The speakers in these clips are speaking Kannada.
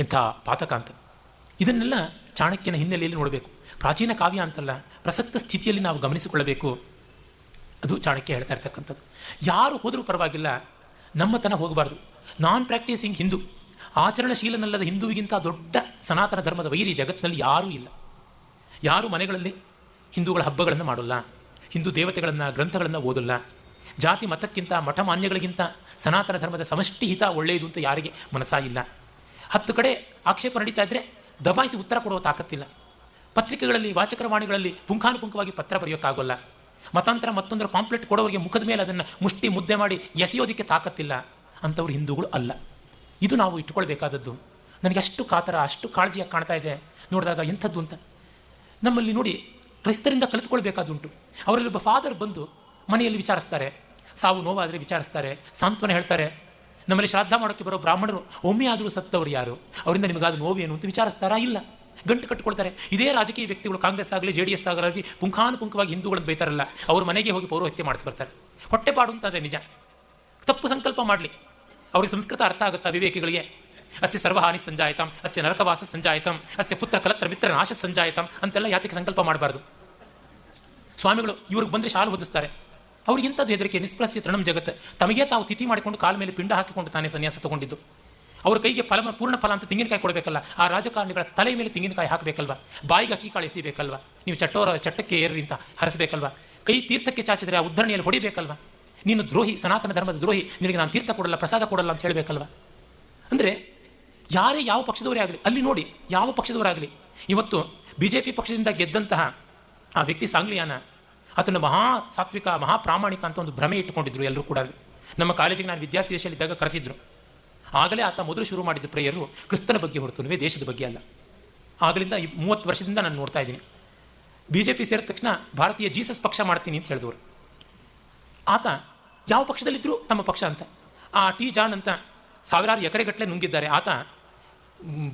ಇಂಥ ಪಾತಕ ಅಂತ. ಇದನ್ನೆಲ್ಲ ಚಾಣಕ್ಯನ ಹಿನ್ನೆಲೆಯಲ್ಲಿ ನೋಡಬೇಕು. ಪ್ರಾಚೀನ ಕಾವ್ಯ ಅಂತಲ್ಲ, ಪ್ರಸಕ್ತ ಸ್ಥಿತಿಯಲ್ಲಿ ನಾವು ಗಮನಿಸಿಕೊಳ್ಳಬೇಕು. ಅದು ಚಾಣಕ್ಯ ಹೇಳ್ತಾ ಇರ್ತಕ್ಕಂಥದ್ದು. ಯಾರು ಹೋದರೂ ಪರವಾಗಿಲ್ಲ ನಮ್ಮತನ ಹೋಗಬಾರ್ದು. ನಾನ್ ಪ್ರಾಕ್ಟೀಸಿಂಗ್ ಹಿಂದೂ. ಆಚರಣಶೀಲನಲ್ಲದ ಹಿಂದೂವಿಗಿಂತ ದೊಡ್ಡ ಸನಾತನ ಧರ್ಮದ ವೈರಿ ಜಗತ್ತಿನಲ್ಲಿ ಯಾರೂ ಇಲ್ಲ. ಯಾರು ಮನೆಗಳಲ್ಲಿ ಹಿಂದೂಗಳ ಹಬ್ಬಗಳನ್ನು ಮಾಡೋಲ್ಲ. ಹಿಂದೂ ದೇವತೆಗಳನ್ನು, ಗ್ರಂಥಗಳನ್ನು ಓದಲ್ಲ. ಜಾತಿ ಮತಕ್ಕಿಂತ ಮಠ ಮಾನ್ಯಗಳಿಗಿಂತ ಸನಾತನ ಧರ್ಮದ ಸಮಷ್ಟಿ ಹಿತ ಒಳ್ಳೆಯದು ಅಂತ ಯಾರಿಗೆ ಮನಸ್ಸಾಗಿಲ್ಲ. ಹತ್ತು ಕಡೆ ಆಕ್ಷೇಪ ನಡೀತಾ ಇದ್ರೆ ದಬಾಯಿಸಿ ಉತ್ತರ ಕೊಡುವ ತಾಕತ್ತಿಲ್ಲ. ಪತ್ರಿಕೆಗಳಲ್ಲಿ, ವಾಚಕರವಾಣಿಗಳಲ್ಲಿ ಪುಂಖಾನುಪುಂಖವಾಗಿ ಪತ್ರ ಬರೆಯೋಕ್ಕಾಗೋಲ್ಲ. ಮತಾಂತರ ಮತ್ತೊಂದರ ಪಾಂಪ್ಲೆಟ್ ಕೊಡೋರಿಗೆ ಮುಖದ ಮೇಲೆ ಅದನ್ನು ಮುಷ್ಟಿ ಮುದ್ದೆ ಮಾಡಿ ಎಸೆಯೋದಕ್ಕೆ ತಾಕತ್ತಿಲ್ಲ. ಅಂಥವ್ರು ಹಿಂದೂಗಳು ಅಲ್ಲ. ಇದು ನಾವು ಇಟ್ಟುಕೊಳ್ಬೇಕಾದದ್ದು. ನನಗೆ ಅಷ್ಟು ಕಾತರ, ಅಷ್ಟು ಕಾಳಜಿಯಾಗಿ ಕಾಣ್ತಾ ಇದೆ. ನೋಡಿದಾಗ ಎಂಥದ್ದು ಅಂತ. ನಮ್ಮಲ್ಲಿ ನೋಡಿ ಕ್ರೈಸ್ತರಿಂದ ಕಲಿತುಕೊಳ್ಬೇಕಾದುಂಟು. ಅವರಲ್ಲಿ ಒಬ್ಬ ಫಾದರ್ ಬಂದು ಮನೆಯಲ್ಲಿ ವಿಚಾರಿಸ್ತಾರೆ. ಸಾವು ನೋವಾದರೆ ವಿಚಾರಿಸ್ತಾರೆ. ಸಾಂತ್ವನ ಹೇಳ್ತಾರೆ. ನಮ್ಮಲ್ಲಿ ಶ್ರಾದ್ದ ಮಾಡೋಕ್ಕೆ ಬರೋ ಬ್ರಾಹ್ಮಣರು ಒಮ್ಮೆ ಆದರೂ ಸತ್ತವರು ಯಾರು? ಅವರಿಂದ ನಿಮಗಾದ ನೋವೇನು ಅಂತ ವಿಚಾರಿಸ್ತಾರಾ? ಇಲ್ಲ. ಗಂಟು ಕಟ್ಟಿಕೊಳ್ತಾರೆ. ಇದೇ ರಾಜಕೀಯ ವ್ಯಕ್ತಿಗಳು ಕಾಂಗ್ರೆಸ್ ಆಗಲಿ, ಜೆ ಡಿ ಎಸ್ ಆಗಲಿ ಪುಂಖಾನುಪುಂಖವಾಗಿ ಹಿಂದೂಗಳನ್ನು ಬೈತಾರಲ್ಲ ಅವ್ರ ಮನೆಗೆ ಹೋಗಿ ಪೌರೋಹಿತ್ಯ ಮಾಡಿಸ್ಬರ್ತಾರೆ. ಹೊಟ್ಟೆಪಾಡು ಹೊಟ್ಟೆ ಪಾಡು ಅಂತಂದ್ರೆ ನಿಜ. ತಪ್ಪು ಸಂಕಲ್ಪ ಮಾಡಲಿ. ಅವ್ರಿಗೆ ಸಂಸ್ಕೃತ ಅರ್ಥ ಆಗುತ್ತಾ ವಿವೇಕಿಗಳಿಗೆ ಅಸ್ಯ ಸರ್ವಹಾನಿ ಸಂಜಾಯತಂ, ಅಸ್ಯ ನರಕವಾಸ ಸಂಜಾಯತಂ, ಅಸ್ಯ ಪುತ್ರ ಕಲತ್ರ ಮಿತ್ರ ನಾಶ ಸಂಜಾಯತಂ ಅಂತೆಲ್ಲ ಯಾತಕ್ಕೆ ಸಂಕಲ್ಪ ಮಾಡಬಾರ್ದು? ಸ್ವಾಮಿಗಳು, ಇವ್ರಿಗೆ ಬಂದ್ರೆ ಶಾಲು ಹೊದಿಸ್ತಾರೆ. ಅವ್ರಿಗೆ ಎಂಥದ್ದು ಹೆದರಿಕೆ ನಿಸ್ಪ್ರಸ್ಯ ತೃಣಂ ಜಗತ್ ತಮಗೆ ತಾವು ತಿಥಿ ಮಾಡಿಕೊಂಡು ಕಾಲ ಮೇಲೆ ಪಿಂಡ ಹಾಕಿಕೊಂಡು ತಾನೇ ಸನ್ಯಾಸ ತಗೊಂಡಿದ್ದು. ಅವ್ರ ಕೈಗೆ ಫಲ, ಪೂರ್ಣ ಫಲ ಅಂತ ತೆಂಗಿನಕಾಯಿ ಕೊಡಬೇಕಲ್ಲ, ಆ ರಾಜಕಾರಣಿಗಳ ತಲೆ ಮೇಲೆ ತೆಂಗಿನಕಾಯಿ ಹಾಕಬೇಕಲ್ವಾ? ಬಾಯಿಗೆ ಅಕ್ಕಿ ಕಾಳು ಎಸಿಬೇಕಲ್ವಾ ನೀವು ಚಟ್ಟೋರ, ಚಟ್ಟಕ್ಕೆ ಏರ್ರಿ ಅಂತ ಹರಿಸಬೇಕಲ್ವಾ? ಕೈ ತೀರ್ಥಕ್ಕೆ ಚಾಚಿದ್ರೆ ಆ ಉದ್ಧರಣೆಯಲ್ಲಿ ಹೊಡಿಬೇಕಲ್ವಾ? ನೀನು ದ್ರೋಹಿ, ಸನಾತನ ಧರ್ಮದ ದ್ರೋಹಿ, ನಿನಗೆ ನಾನು ತೀರ್ಥ ಕೊಡಲ್ಲ, ಪ್ರಸಾದ ಕೊಡಲ್ಲ ಅಂತ ಹೇಳಬೇಕಲ್ವಾ? ಅಂದರೆ ಯಾರೇ ಯಾವ ಪಕ್ಷದವರೇ ಆಗಲಿ, ಅಲ್ಲಿ ನೋಡಿ, ಯಾವ ಪಕ್ಷದವರಾಗಲಿ, ಇವತ್ತು ಬಿಜೆಪಿ ಪಕ್ಷದಿಂದ ಗೆದ್ದಂತಹ ಆ ವ್ಯಕ್ತಿ ಸಾಂಗ್ಲಿಯಾನ ಆತನ ಮಹಾ ಸಾತ್ವಿಕ, ಮಹಾ ಪ್ರಾಮಾಣಿಕ ಅಂತ ಒಂದು ಭ್ರಮೆ ಇಟ್ಟುಕೊಂಡಿದ್ರು ಎಲ್ಲರೂ ಕೂಡ ನಮ್ಮ ಕಾಲೇಜಿಗೆ ನಾನು ವಿದ್ಯಾರ್ಥಿ ದೇಶದಲ್ಲಿದ್ದಾಗ ಕರೆಸಿದ್ರು. ಆಗಲೇ ಆತ ಮೊದಲು ಶುರು ಮಾಡಿದ್ದ ಪ್ರೇಯರು ಕ್ರಿಸ್ತನ ಬಗ್ಗೆ ಹೊರತು ದೇಶದ ಬಗ್ಗೆ ಅಲ್ಲ. ಆಗಲಿಂದ ಮೂವತ್ತು ವರ್ಷದಿಂದ ನಾನು ನೋಡ್ತಾ ಇದ್ದೀನಿ. ಬಿ ಜೆ ಪಿ ಸೇರಿದ ತಕ್ಷಣ ಭಾರತೀಯ ಜೀಸಸ್ ಪಕ್ಷ ಮಾಡ್ತೀನಿ ಅಂತ ಹೇಳಿದವರು. ಆತ ಯಾವ ಪಕ್ಷದಲ್ಲಿದ್ದರೂ ತಮ್ಮ ಪಕ್ಷ ಅಂತ. ಆ ಟಿ ಜಾನ್ ಅಂತ ಸಾವಿರಾರು ಎಕರೆಗಟ್ಟಲೆ ನುಂಗಿದ್ದಾರೆ. ಆತ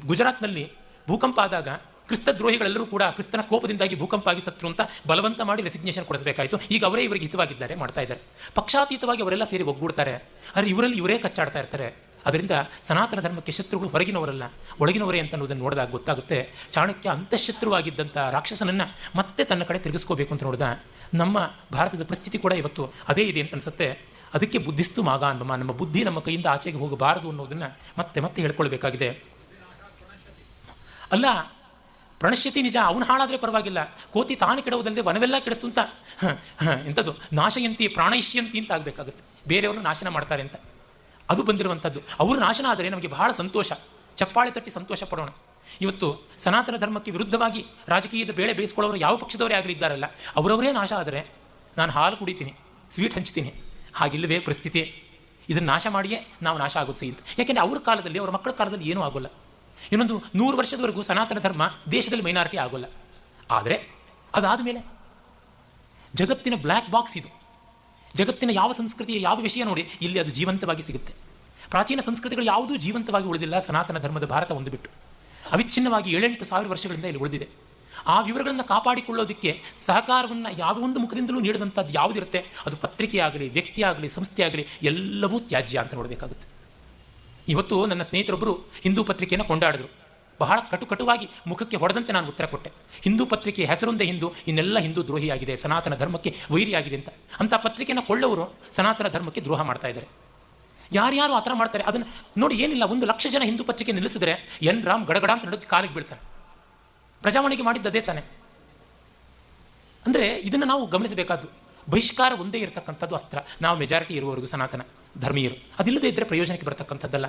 ಗುಜರಾತ್ನಲ್ಲಿ ಭೂಕಂಪ ಆದಾಗ ಕ್ರಿಸ್ತ ದ್ರೋಹಿಗಳೆಲ್ಲರೂ ಕೂಡ ಕ್ರಿಸ್ತನ ಕೋಪದಿಂದಾಗಿ ಭೂಕಂಪ ಆಗಿ ಸತ್ರು ಅಂತ ಬಲವಂತ ಮಾಡಿ ರೆಸಿಗ್ನೇಷನ್ ಕೊಡಿಸಬೇಕಾಯಿತು. ಈಗ ಅವರೇ ಇವರಿಗೆ ಹಿತವಾಗಿದ್ದಾರೆ, ಮಾಡ್ತಾ ಇದ್ದಾರೆ. ಪಕ್ಷಾತೀತವಾಗಿ ಅವರೆಲ್ಲ ಸೇರಿ ಒಗ್ಗೂಡ್ತಾರೆ. ಆದರೆ ಇವರಲ್ಲಿ ಇವರೇ ಕಚ್ಚಾಡ್ತಾ ಇರ್ತಾರೆ. ಅದರಿಂದ ಸನಾತನ ಧರ್ಮಕ್ಕೆ ಶತ್ರುಗಳು ಹೊರಗಿನವರಲ್ಲ, ಒಳಗಿನವರೇ ಅಂತ ಅನ್ನೋದನ್ನು ನೋಡಿದಾಗ ಗೊತ್ತಾಗುತ್ತೆ. ಚಾಣಕ್ಯ ಅಂತಃಶತ್ರುವಾಗಿದ್ದಂಥ ರಾಕ್ಷಸನನ್ನು ಮತ್ತೆ ತನ್ನ ಕಡೆ ತಿರುಗಿಸ್ಕೋಬೇಕು ಅಂತ ನೋಡಿದ. ನಮ್ಮ ಭಾರತದ ಪರಿಸ್ಥಿತಿ ಕೂಡ ಇವತ್ತು ಅದೇ ಇದೆ ಅಂತ ಅನಿಸುತ್ತೆ. ಅದಕ್ಕೆ ಬುದ್ಧಿಸ್ತು ಮಾಗ ಅನ್ನಮ್ಮ ನಮ್ಮ ಬುದ್ಧಿ ನಮ್ಮ ಕೈಯಿಂದ ಆಚೆಗೆ ಹೋಗಬಾರದು ಅನ್ನೋದನ್ನು ಮತ್ತೆ ಮತ್ತೆ ಹೇಳ್ಕೊಳ್ಬೇಕಾಗಿದೆ. ಅಲ್ಲ ಪ್ರಣಶ್ಯತಿ ನಿಜ ಅವನು ಹಾಳಾದರೆ ಪರವಾಗಿಲ್ಲ. ಕೋತಿ ತಾನು ಕೆಡುವುದಲ್ಲದೆ ವನವೆಲ್ಲ ಕೆಡಿಸ್ತು ಅಂತ. ಹ, ಹ, ಎಂಥದ್ದು ನಾಶಯಂತಿ ಪ್ರಾಣಯಿಷ್ಯಂತಿ ಅಂತ ಆಗಬೇಕಾಗುತ್ತೆ. ಬೇರೆಯವರು ನಾಶನ ಮಾಡ್ತಾರೆ ಅಂತ. ಅದು ಬಂದಿರುವಂಥದ್ದು. ಅವರು ನಾಶನ ಆದರೆ ನಮಗೆ ಬಹಳ ಸಂತೋಷ. ಚಪ್ಪಾಳೆ ತಟ್ಟಿ ಸಂತೋಷ ಪಡೋಣ. ಇವತ್ತು ಸನಾತನ ಧರ್ಮಕ್ಕೆ ವಿರುದ್ಧವಾಗಿ ರಾಜಕೀಯದ ಬೇಳೆ ಬೇಯಿಸ್ಕೊಳ್ಳೋರು ಯಾವ ಪಕ್ಷದವರೇ ಆಗಲಿ ಇದ್ದಾರಲ್ಲ ಅವರವರೇ ನಾಶ ಆದರೆ ನಾನು ಹಾಲು ಕುಡಿತೀನಿ ಸ್ವೀಟ್ ಹಂಚ್ತೀನಿ. ಹಾಗಿಲ್ಲವೇ ಪರಿಸ್ಥಿತಿ. ಇದನ್ನು ನಾಶ ಮಾಡಿಯೇ ನಾವು ನಾಶ ಆಗೋದು ಸಹಿತ. ಯಾಕೆಂದರೆ ಅವ್ರ ಕಾಲದಲ್ಲಿ ಅವರ ಮಕ್ಕಳ ಕಾಲದಲ್ಲಿ ಏನೂ ಆಗೋಲ್ಲ. ಇನ್ನೊಂದು ನೂರು ವರ್ಷದವರೆಗೂ ಸನಾತನ ಧರ್ಮ ದೇಶದಲ್ಲಿ ಮೈನಾರಿಟಿ ಆಗೋಲ್ಲ. ಆದರೆ ಅದಾದ ಮೇಲೆ ಜಗತ್ತಿನ ಬ್ಲ್ಯಾಕ್ ಬಾಕ್ಸ್ ಇದು. ಜಗತ್ತಿನ ಯಾವ ಸಂಸ್ಕೃತಿಯ ಯಾವ ವಿಷಯ ನೋಡಿ ಇಲ್ಲಿ ಅದು ಜೀವಂತವಾಗಿ ಸಿಗುತ್ತೆ. ಪ್ರಾಚೀನ ಸಂಸ್ಕೃತಿಗಳು ಯಾವುದೂ ಜೀವಂತವಾಗಿ ಉಳಿದಿಲ್ಲ ಸನಾತನ ಧರ್ಮದ ಭಾರತ ಒಂದು ಬಿಟ್ಟು. ಅವಿಚ್ಛಿನ್ನವಾಗಿ ಏಳೆಂಟು ಸಾವಿರ ವರ್ಷಗಳಿಂದ ಇಲ್ಲಿ ಉಳಿದಿದೆ. ಆ ವಿವರಗಳನ್ನು ಕಾಪಾಡಿಕೊಳ್ಳೋದಕ್ಕೆ ಸಹಕಾರವನ್ನು ಯಾವ ಒಂದು ಮುಖದಿಂದಲೂ ನೀಡಿದಂಥದ್ದು ಯಾವುದಿರುತ್ತೆ? ಅದು ಪತ್ರಿಕೆ ಆಗಲಿ ವ್ಯಕ್ತಿ ಎಲ್ಲವೂ ತ್ಯಾಜ್ಯ ಅಂತ ನೋಡಬೇಕಾಗುತ್ತೆ. ಇವತ್ತು ನನ್ನ ಸ್ನೇಹಿತರೊಬ್ಬರು ಹಿಂದೂ ಪತ್ರಿಕೆಯನ್ನು ಕೊಂಡಾಡಿದ್ರು. ಬಹಳ ಕಟು ಕಟುವಾಗಿ ಮುಖಕ್ಕೆ ಹೊಡೆದಂತೆ ನಾನು ಉತ್ತರ ಕೊಟ್ಟೆ. ಹಿಂದೂ ಪತ್ರಿಕೆ ಹೆಸರೊಂದೇ ಹಿಂದೂ, ಇನ್ನೆಲ್ಲ ಹಿಂದೂ ದ್ರೋಹಿಯಾಗಿದೆ, ಸನಾತನ ಧರ್ಮಕ್ಕೆ ವೈರಿಯಾಗಿದೆ ಅಂತ. ಅಂತ ಪತ್ರಿಕೆಯನ್ನು ಕೊಳ್ಳವರು ಸನಾತನ ಧರ್ಮಕ್ಕೆ ದ್ರೋಹ ಮಾಡ್ತಾ ಇದ್ದಾರೆ. ಯಾರ್ಯಾರು ಆ ಥರ ಮಾಡ್ತಾರೆ? ಅದನ್ನು ನೋಡಿ, ಏನಿಲ್ಲ, ಒಂದು ಲಕ್ಷ ಜನ ಹಿಂದೂ ಪತ್ರಿಕೆ ನಿಲ್ಲಿಸಿದ್ರೆ ಎನ್ ರಾಮ್ ಗಡಗಡ ಅಂತ ನಡುಕ್ಕೆ ಕಾಲಿಗೆ ಬೀಳ್ತಾನೆ. ಪ್ರಜಾವಾಣಿಗೆ ಮಾಡಿದ್ದು ಅದೇ ತಾನೆ. ಅಂದರೆ ಇದನ್ನು ನಾವು ಗಮನಿಸಬೇಕಾದ್ದು ಬಹಿಷ್ಕಾರ ಒಂದೇ ಇರತಕ್ಕಂಥದ್ದು ಅಸ್ತ್ರ. ನಾವು ಮೆಜಾರಿಟಿ ಇರುವವರೆಗೂ ಸನಾತನ ಧರ್ಮೀಯರು. ಅದಿಲ್ಲದೆ ಇದ್ದರೆ ಪ್ರಯೋಜನಕ್ಕೆ ಬರತಕ್ಕಂಥದ್ದಲ್ಲ.